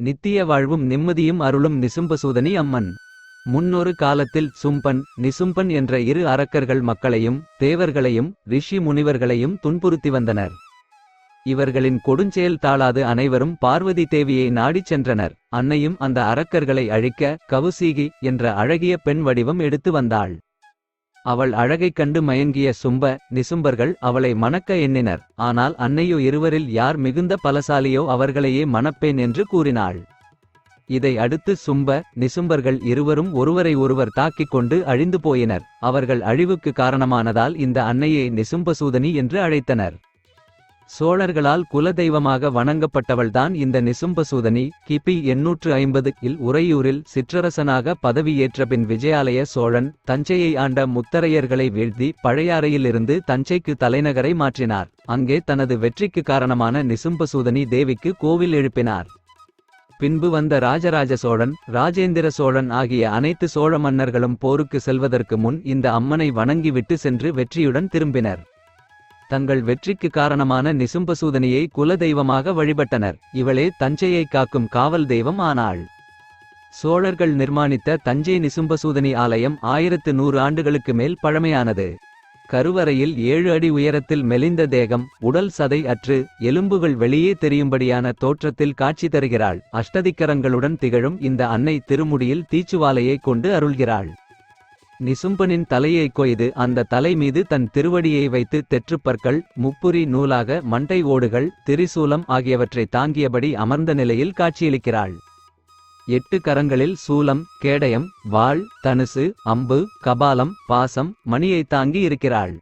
நித்திய வாழ்வும் நிம்மதியும் அருளும் நிசும்பசூதனி அம்மன். முன்னொரு காலத்தில் சும்பன் நிசும்பன் என்ற இரு அரக்கர்கள் மக்களையும் தேவர்களையும் ரிஷி முனிவர்களையும் துன்புறுத்தி வந்தனர். இவர்களின் கொடுஞ்செயல் தாளாது அனைவரும் பார்வதி தேவியை நாடிச் சென்றனர். அன்னையும் அந்த அரக்கர்களை அழிக்க கவுசீகி என்ற அழகிய பெண் வடிவம் எடுத்து வந்தாள். அவள் அழகைக் கண்டு மயங்கிய சும்ப நிசும்பர்கள் அவளை மணக்க எண்ணினர். ஆனால் அன்னையோ இருவரில் யார் மிகுந்த பலசாலியோ அவர்களையே மணப்பேன் என்று கூறினாள். இதை அடுத்து சும்ப நிசும்பர்கள் இருவரும் ஒருவரை ஒருவர் தாக்கிக் கொண்டு அழிந்து போயினர். அவர்கள் அழிவுக்கு காரணமானதால் இந்த அன்னையை நிசும்பசூதனி என்று அழைத்தனர். சோழர்களால் குலதெய்வமாக வணங்கப்பட்டவள்தான் இந்த நிசும்பசூதனி. கிபி எண்ணூற்று ஐம்பது இல் உறையூரில் சிற்றரசனாக பதவியேற்ற பின் விஜயாலய சோழன் தஞ்சையை ஆண்ட முத்தரையர்களை வீழ்த்தி பழையாறையிலிருந்து தஞ்சைக்கு தலைநகரை மாற்றினார். அங்கே தனது வெற்றிக்கு காரணமான நிசும்பசூதனி தேவிக்கு கோவில் எழுப்பினார். பின்பு வந்த ராஜராஜ சோழன் ராஜேந்திர சோழன் ஆகிய அனைத்து சோழ மன்னர்களும் போருக்கு செல்வதற்கு முன் இந்த அம்மனை வணங்கிவிட்டு சென்று வெற்றியுடன் திரும்பினர். தங்கள் வெற்றிக்கு காரணமான நிசும்பசூதனியை குலதெய்வமாக வழிபட்டனர். இவளே தஞ்சையை காக்கும் காவல் தெய்வம் ஆனாள். சோழர்கள் நிர்மாணித்த தஞ்சை நிசும்பசூதனி ஆலயம் ஆயிரத்து நூறு ஆண்டுகளுக்கு மேல் பழமையானது. கருவறையில் ஏழு அடி உயரத்தில் மெலிந்த தேகம் உடல் சதை அற்று எலும்புகள் வெளியே தெரியும்படியான தோற்றத்தில் காட்சி தருகிறாள். அஷ்டதிக்கரங்களுடன் திகழும் இந்த அன்னை திருமுடியில் தீச்சுவாலையை கொண்டு அருள்கிறாள். நிசும்பனின் தலையை கொய்து அந்த தலை மீது தன் திருவடியை வைத்து தெற்றுப்பற்கள் முப்புரி நூலாக மண்டை ஓடுகள் திரிசூலம் ஆகியவற்றை தாங்கியபடி அமர்ந்த நிலையில் காட்சியளிக்கிறாள். எட்டு கரங்களில் சூலம் கேடயம் வாள் தனுசு அம்பு கபாலம் பாசம் மணியை தாங்கி இருக்கிறாள்.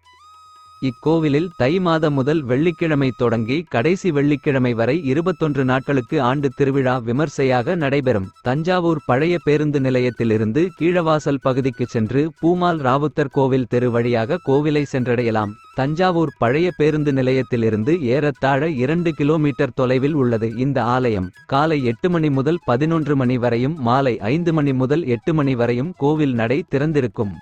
இக்கோவிலில் தை மாதம் முதல் வெள்ளிக்கிழமை தொடங்கி கடைசி வெள்ளிக்கிழமை வரை இருபத்தொன்று நாட்களுக்கு ஆண்டு திருவிழா விமர்சையாக நடைபெறும். தஞ்சாவூர் பழைய பேருந்து நிலையத்திலிருந்து கீழவாசல் பகுதிக்கு சென்று பூமால் ராவுத்தர் கோவில் தெரு வழியாக கோவிலை சென்றடையலாம். தஞ்சாவூர் பழைய பேருந்து நிலையத்திலிருந்து ஏறத்தாழ இரண்டு கிலோமீட்டர் தொலைவில் உள்ளது. இந்த ஆலயம் காலை எட்டு மணி முதல் பதினொன்று மணி வரையும் மாலை ஐந்து மணி முதல் எட்டு மணி வரையும் கோவில் நடை திறந்திருக்கும்.